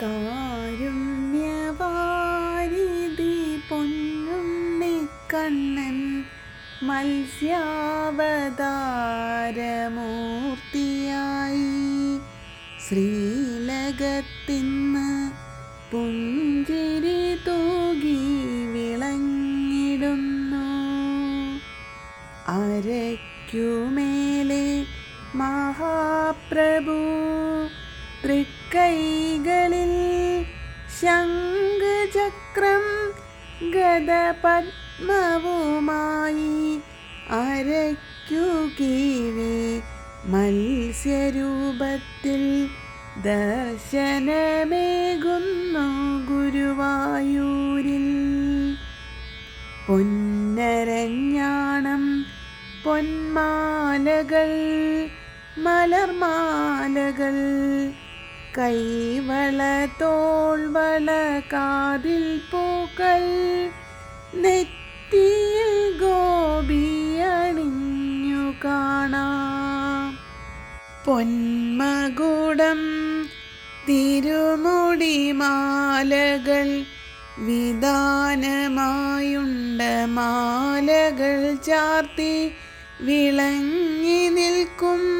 കാരുണ്യവാരിധി പൊന്നുണ്ണിക്കണ്ണൻ മത്സ്യാവതാരമൂർത്തിയായി. ശ്രീലകത്തിന്ന് പുഞ്ചിരി തൂകി വിളങ്ങിടുന്നു. അരയ്ക്കുമേലെ മഹാപ്രഭു തൃക്കൈകളിൽ ശംഖചക്രം ഗതപത്മവുമായി അരയ്ക്കു കീഴെ മത്സ്യരൂപത്തിൽ ദർശനമേകുന്നു ഗുരുവായൂരിൽ. പൊന്നരഞ്ഞാണം പൊന്മാലകൾ മലർമാലകൾ കൈവള തോൾവള കാതിൽ പൂക്കൾ. നെറ്റിയിൽ ഗോപിയണിഞ്ഞു കാണാം. പൊന്മകുടം തിരുമുടി മാലകൾ വിധാനമായുണ്ട് മാലകൾ ചാർത്തി വിളങ്ങി നിൽക്കും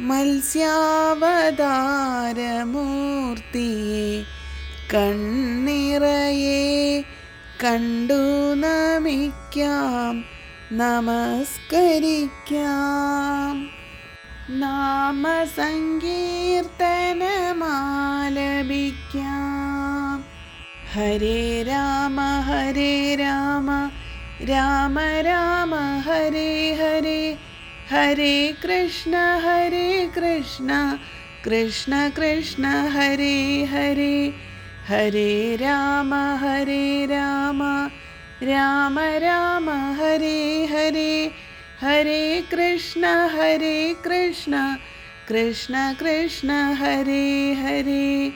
മത്സ്യാവതാരമൂർത്തിയെ കണ്ണിറയെ കണ്ടു നമിക്കാം നമസ്കരിക്കാം. നാമസങ്കീർത്തനമാലപിക്കാം. ഹരേ രാമ ഹരേ രാമ രാമ രാമ ഹരേ ഹരേ. ഹരേ കൃഷ്ണ ഹരേ കൃഷ്ണ കൃഷ്ണ കൃഷ്ണ ഹരേ ഹരേ ഹരേ രാമ ഹരേ രാമ രാമ രാമ ഹരേ ഹരേ ഹരേ കൃഷ്ണ ഹരേ കൃഷ്ണ കൃഷ്ണ കൃഷ്ണ ഹരേ ഹരേ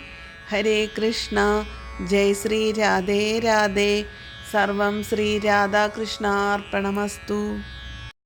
ഹരേ കൃഷ്ണ ജയ് ശ്രീ രാധേ രാധേ സർവം ശ്രീ രാധാകൃഷ്ണാർപ്പണമസ്തു